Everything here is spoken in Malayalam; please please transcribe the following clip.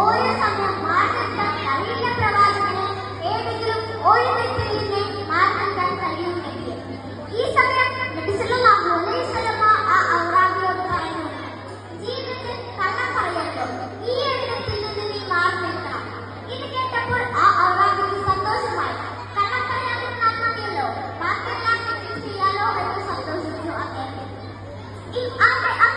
ഓരോ സമയം മാറ്റം അറിയില്ല. 啊对啊